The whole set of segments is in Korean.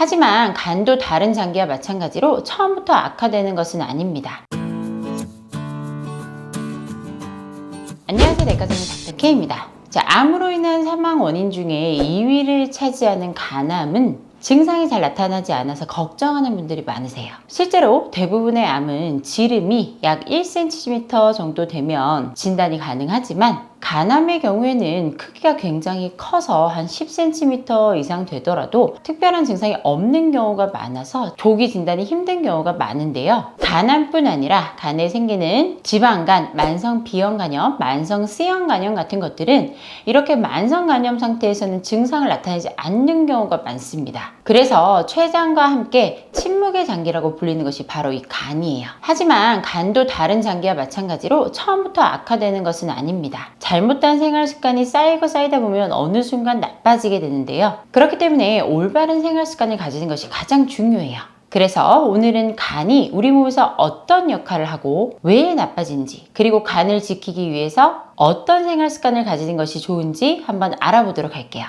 하지만 간도 다른 장기와 마찬가지로 처음부터 악화되는 것은 아닙니다. 안녕하세요. 내과전문 닥터케입니다. 자, 암으로 인한 사망 원인 중에 2위를 차지하는 간암은 증상이 잘 나타나지 않아서 걱정하는 분들이 많으세요. 실제로 대부분의 암은 지름이 약 1cm 정도 되면 진단이 가능하지만 간암의 경우에는 크기가 굉장히 커서 한 10cm 이상 되더라도 특별한 증상이 없는 경우가 많아서 조기 진단이 힘든 경우가 많은데요. 간암뿐 아니라 간에 생기는 지방간, 만성 비형 간염, 만성 C형 간염 같은 것들은 이렇게 만성 간염 상태에서는 증상을 나타내지 않는 경우가 많습니다. 그래서 췌장과 함께 침묵의 장기라고 불리는 것이 바로 이 간이에요. 하지만 간도 다른 장기와 마찬가지로 처음부터 악화되는 것은 아닙니다. 잘못된 생활 습관이 쌓이고 쌓이다 보면 어느 순간 나빠지게 되는데요. 그렇기 때문에 올바른 생활 습관을 가지는 것이 가장 중요해요. 그래서 오늘은 간이 우리 몸에서 어떤 역할을 하고 왜 나빠지는지 그리고 간을 지키기 위해서 어떤 생활 습관을 가지는 것이 좋은지 한번 알아보도록 할게요.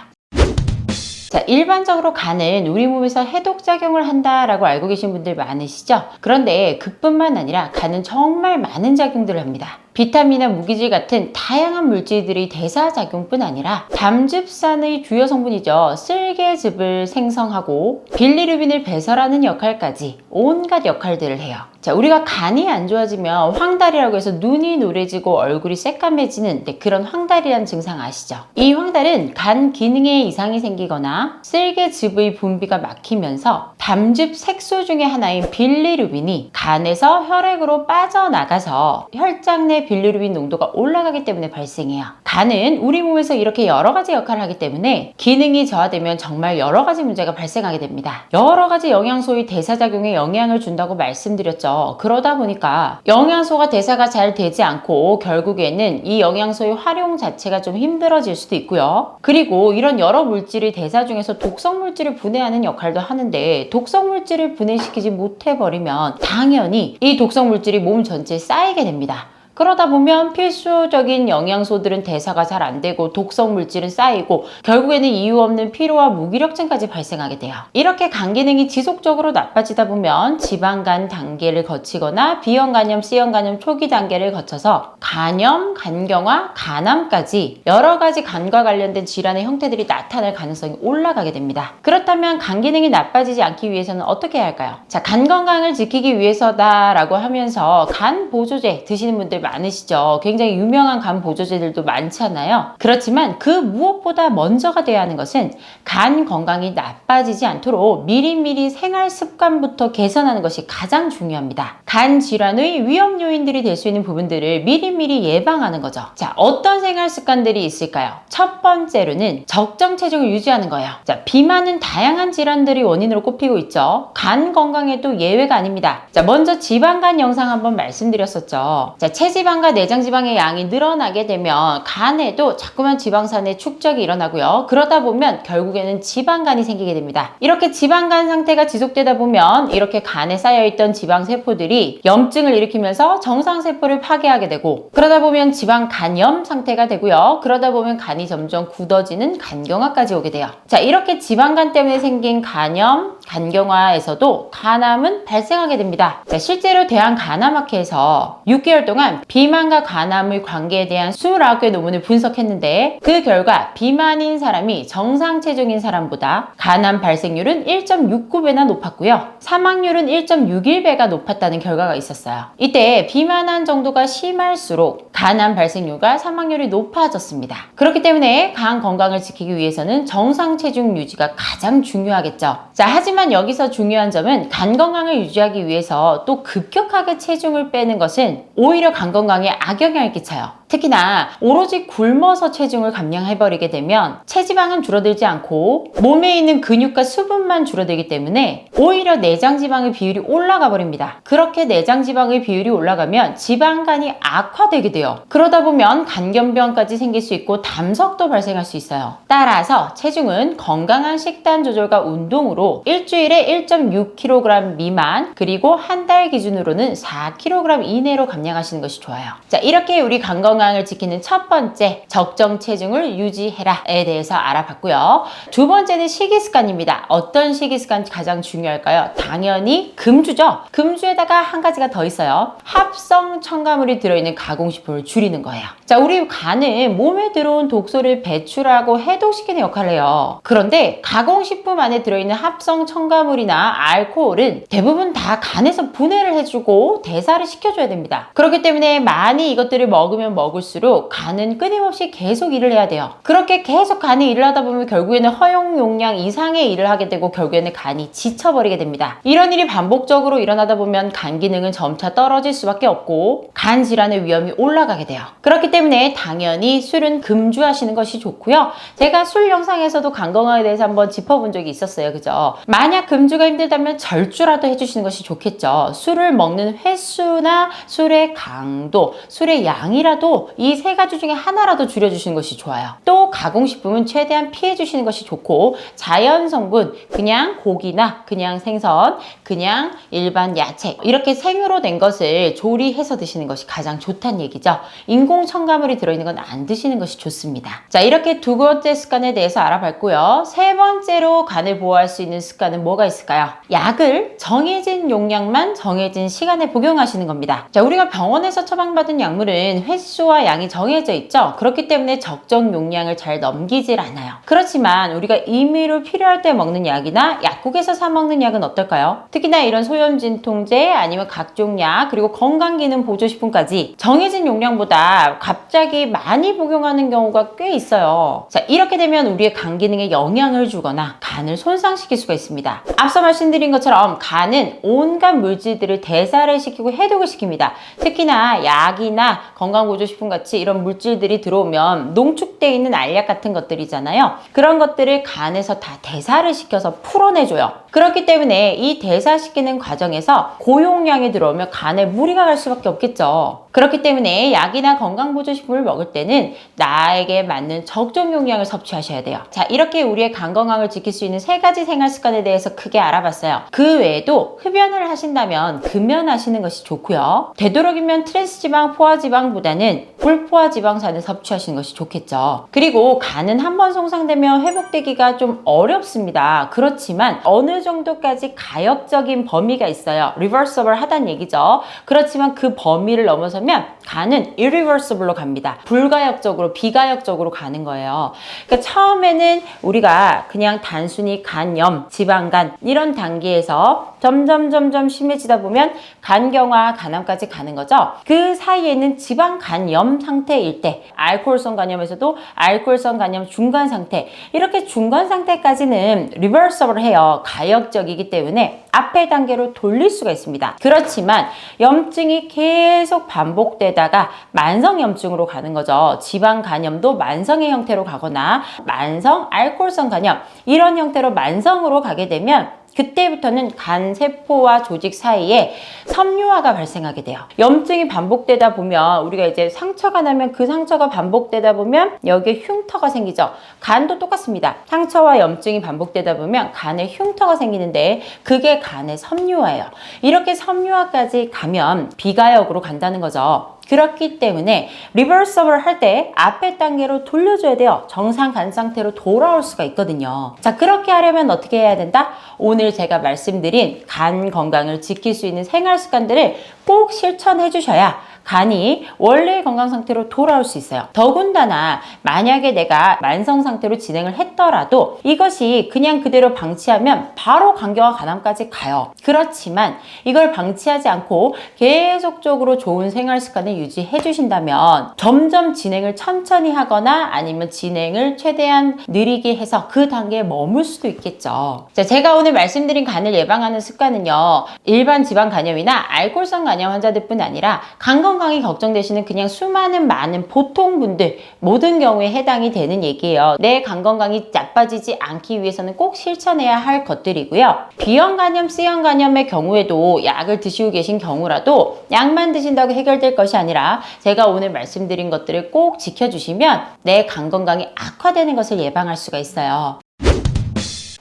자, 일반적으로 간은 우리 몸에서 해독작용을 한다라고 알고 계신 분들 많으시죠? 그런데 그뿐만 아니라 간은 정말 많은 작용들을 합니다. 비타민이나 무기질 같은 다양한 물질들의 대사작용뿐 아니라 담즙산의 주요 성분이죠. 쓸개즙을 생성하고 빌리루빈을 배설하는 역할까지 온갖 역할들을 해요. 자, 우리가 간이 안 좋아지면 황달이라고 해서 눈이 노래지고 얼굴이 새까매지는 네, 그런 황달이라는 증상 아시죠? 이 황달은 간 기능에 이상이 생기거나 쓸개즙의 분비가 막히면서 담즙 색소 중에 하나인 빌리루빈이 간에서 혈액으로 빠져나가서 혈장 내 빌리루빈 농도가 올라가기 때문에 발생해요. 간은 우리 몸에서 이렇게 여러 가지 역할을 하기 때문에 기능이 저하되면 정말 여러 가지 문제가 발생하게 됩니다. 여러 가지 영양소의 대사작용에 영향을 준다고 말씀드렸죠. 그러다 보니까 영양소가 대사가 잘 되지 않고 결국에는 이 영양소의 활용 자체가 좀 힘들어질 수도 있고요. 그리고 이런 여러 물질의 대사 중에서 독성 물질을 분해하는 역할도 하는데 독성 물질을 분해시키지 못해버리면 당연히 이 독성 물질이 몸 전체에 쌓이게 됩니다. 그러다 보면 필수적인 영양소들은 대사가 잘 안 되고 독성 물질은 쌓이고 결국에는 이유 없는 피로와 무기력증까지 발생하게 돼요. 이렇게 간 기능이 지속적으로 나빠지다 보면 지방간 단계를 거치거나 B형 간염, C형 간염 초기 단계를 거쳐서 간염, 간경화, 간암까지 여러 가지 간과 관련된 질환의 형태들이 나타날 가능성이 올라가게 됩니다. 그렇다면 간 기능이 나빠지지 않기 위해서는 어떻게 해야 할까요? 자, 간 건강을 지키기 위해서다라고 하면서 간 보조제 드시는 분들 많으시죠. 굉장히 유명한 간 보조제들도 많잖아요. 그렇지만 그 무엇보다 먼저가 돼야 하는 것은 간 건강이 나빠지지 않도록 미리미리 생활 습관부터 개선하는 것이 가장 중요합니다. 간 질환의 위험 요인들이 될 수 있는 부분들을 미리미리 예방하는 거죠. 자, 어떤 생활 습관들이 있을까요? 첫 번째로는 적정 체중을 유지하는 거예요. 자, 비만은 다양한 질환들이 원인으로 꼽히고 있죠. 간 건강에도 예외가 아닙니다. 자, 먼저 지방간 영상 한번 말씀드렸었죠. 자, 체 지방과 내장지방의 양이 늘어나게 되면 간에도 자꾸만 지방산의 축적이 일어나고요. 그러다 보면 결국에는 지방간이 생기게 됩니다. 이렇게 지방간 상태가 지속되다 보면 이렇게 간에 쌓여있던 지방세포들이 염증을 일으키면서 정상세포를 파괴하게 되고 그러다 보면 지방간염 상태가 되고요. 그러다 보면 간이 점점 굳어지는 간경화까지 오게 돼요. 자, 이렇게 지방간 때문에 생긴 간염, 간경화에서도 간암은 발생하게 됩니다. 자, 실제로 대한간암학회에서 6개월 동안 비만과 간암의 관계에 대한 29개 논문을 분석했는데 그 결과 비만인 사람이 정상 체중인 사람보다 간암 발생률은 1.69배나 높았고요. 사망률은 1.61배가 높았다는 결과가 있었어요. 이때 비만한 정도가 심할수록 간암 발생률과 사망률이 높아졌습니다. 그렇기 때문에 간 건강을 지키기 위해서는 정상 체중 유지가 가장 중요하겠죠. 자, 하지만 여기서 중요한 점은 간 건강을 유지하기 위해서 또 급격하게 체중을 빼는 것은 오히려 간 건강에 악영향을 끼쳐요. 특히나 오로지 굶어서 체중을 감량해버리게 되면 체지방은 줄어들지 않고 몸에 있는 근육과 수분만 줄어들기 때문에 오히려 내장지방의 비율이 올라가 버립니다. 그렇게 내장지방의 비율이 올라가면 지방간이 악화되게 돼요. 그러다 보면 간염병까지 생길 수 있고 담석도 발생할 수 있어요. 따라서 체중은 건강한 식단 조절과 운동으로 일주일에 1.6kg 미만 그리고 한 달 기준으로는 4kg 이내로 감량하시는 것이 좋아요. 자 이렇게 우리 간 건강 건강을 지키는 첫 번째 적정 체중을 유지해라에 대해서 알아봤고요. 두 번째는 식이 습관입니다. 어떤 식이 습관이 가장 중요할까요? 당연히 금주죠. 금주에다가 한 가지가 더 있어요. 합성 첨가물이 들어있는 가공식품을 줄이는 거예요. 자, 우리 간은 몸에 들어온 독소를 배출하고 해독시키는 역할을 해요. 그런데 가공식품 안에 들어있는 합성 첨가물이나 알코올은 대부분 다 간에서 분해를 해주고 대사를 시켜줘야 됩니다. 그렇기 때문에 많이 이것들을 먹으면 먹을수록 간은 끊임없이 계속 일을 해야 돼요. 그렇게 계속 간이 일을 하다 보면 결국에는 허용 용량 이상의 일을 하게 되고 결국에는 간이 지쳐버리게 됩니다. 이런 일이 반복적으로 일어나다 보면 간 기능은 점차 떨어질 수밖에 없고 간 질환의 위험이 올라가게 돼요. 그렇기 때문에 당연히 술은 금주하시는 것이 좋고요. 제가 술 영상에서도 간 건강에 대해서 한번 짚어본 적이 있었어요. 그죠? 만약 금주가 힘들다면 절주라도 해주시는 것이 좋겠죠. 술을 먹는 횟수나 술의 강도, 술의 양이라도 이 세 가지 중에 하나라도 줄여주시는 것이 좋아요. 또 가공식품은 최대한 피해주시는 것이 좋고 자연 성분, 그냥 고기나 그냥 생선, 그냥 일반 야채 이렇게 생으로 된 것을 조리해서 드시는 것이 가장 좋다는 얘기죠. 인공 첨가 물이 들어있는 건 안 드시는 것이 좋습니다. 자 이렇게 두 번째 습관에 대해서 알아봤고요. 세 번째로 간을 보호할 수 있는 습관은 뭐가 있을까요? 약을 정해진 용량만 정해진 시간에 복용하시는 겁니다. 자 우리가 병원에서 처방받은 약물은 횟수와 양이 정해져 있죠. 그렇기 때문에 적정 용량을 잘 넘기질 않아요. 그렇지만 우리가 임의로 필요할 때 먹는 약이나 약국에서 사 먹는 약은 어떨까요? 특히나 이런 소염 진통제 아니면 각종 약 그리고 건강 기능 보조 식품까지 정해진 용량보다 갑 자기 많이 복용하는 경우가 꽤 있어요. 자 이렇게 되면 우리의 간 기능에 영향을 주거나 간을 손상시킬 수가 있습니다. 앞서 말씀드린 것처럼 간은 온갖 물질들을 대사를 시키고 해독을 시킵니다. 특히나 약이나 건강보조식품 같이 이런 물질들이 들어오면 농축되어 있는 알약 같은 것들이잖아요. 그런 것들을 간에서 다 대사를 시켜서 풀어내줘요. 그렇기 때문에 이 대사시키는 과정에서 고용량이 들어오면 간에 무리가 갈 수밖에 없겠죠. 그렇기 때문에 약이나 건강보조식품을 먹을 때는 나에게 맞는 적정 용량을 섭취하셔야 돼요. 자, 이렇게 우리의 간 건강을 지킬 수 있는 세 가지 생활 습관에 대해서 크게 알아봤어요. 그 외에도 흡연을 하신다면 금연하시는 것이 좋고요. 되도록이면 트랜스지방, 포화지방보다는 불포화지방산을 섭취하시는 것이 좋겠죠. 그리고 간은 한 번 손상되면 회복되기가 좀 어렵습니다. 그렇지만 어느 정도까지 가역적인 범위가 있어요. 리버서블 하단 얘기죠. 그렇지만 그 범위를 넘어서면 간은 irreversible로 갑니다. 불가역적으로 비가역적으로 가는 거예요. 그러니까 처음에는 우리가 그냥 단순히 간염, 지방간 이런 단계에서 점점 점점 심해지다 보면 간경화, 간암까지 가는 거죠. 그 사이에는 지방 간염 상태일 때 알코올성 간염에서도 알코올성 간염 중간 상태 이렇게 중간 상태까지는 리버서블 해요. 가역 적이기 때문에 앞의 단계로 돌릴 수가 있습니다. 그렇지만 염증이 계속 반복되다가 만성 염증으로 가는 거죠. 지방 간염도 만성의 형태로 가거나 만성 알코올성 간염 이런 형태로 만성으로 가게 되면 그때부터는 간 세포와 조직 사이에 섬유화가 발생하게 돼요. 염증이 반복되다 보면 우리가 이제 상처가 나면 그 상처가 반복되다 보면 여기에 흉터가 생기죠. 간도 똑같습니다. 상처와 염증이 반복되다 보면 간에 흉터가 생기는데 그게 간의 섬유화예요. 이렇게 섬유화까지 가면 비가역으로 간다는 거죠. 그렇기 때문에 리버서블 할 때 앞에 단계로 돌려줘야 돼요. 정상 간 상태로 돌아올 수가 있거든요. 자, 그렇게 하려면 어떻게 해야 된다? 오늘 제가 말씀드린 간 건강을 지킬 수 있는 생활 습관들을 꼭 실천해 주셔야 간이 원래 건강 상태로 돌아올 수 있어요. 더군다나 만약에 내가 만성 상태로 진행을 했더라도 이것이 그냥 그대로 방치하면 바로 간경화 간암까지 가요. 그렇지만 이걸 방치하지 않고 계속적으로 좋은 생활 습관을 유지해 주신다면 점점 진행을 천천히 하거나 아니면 진행을 최대한 느리게 해서 그 단계에 머물 수도 있겠죠. 자, 제가 오늘 말씀드린 간을 예방하는 습관은요. 일반 지방 간염이나 알코올성 간염 환자들뿐 아니라 간 건강이 걱정되시는 그냥 수많은 많은 보통 분들 모든 경우에 해당이 되는 얘기예요. 내 간 건강이 나빠지지 않기 위해서는 꼭 실천해야 할 것들이고요. B형 간염, C형 간염의 경우에도 약을 드시고 계신 경우라도 약만 드신다고 해결될 것이 아니라 제가 오늘 말씀드린 것들을 꼭 지켜주시면 내 간 건강이 악화되는 것을 예방할 수가 있어요.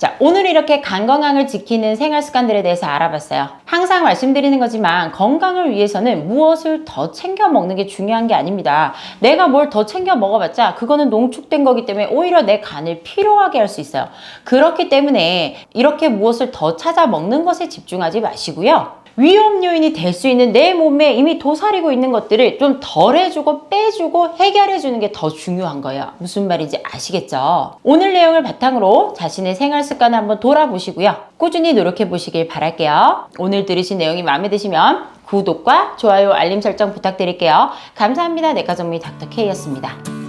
자, 오늘 이렇게 간 건강을 지키는 생활 습관들에 대해서 알아봤어요. 항상 말씀드리는 거지만 건강을 위해서는 무엇을 더 챙겨 먹는 게 중요한 게 아닙니다. 내가 뭘 더 챙겨 먹어봤자 그거는 농축된 거기 때문에 오히려 내 간을 피로하게 할 수 있어요. 그렇기 때문에 이렇게 무엇을 더 찾아 먹는 것에 집중하지 마시고요. 위험 요인이 될 수 있는 내 몸에 이미 도사리고 있는 것들을 좀 덜해주고 빼주고 해결해주는 게 더 중요한 거예요. 무슨 말인지 아시겠죠? 오늘 내용을 바탕으로 자신의 생활 습관을 한번 돌아보시고요. 꾸준히 노력해 보시길 바랄게요. 오늘 들으신 내용이 마음에 드시면 구독과 좋아요, 알림 설정 부탁드릴게요. 감사합니다. 내과 전문의 닥터 K였습니다.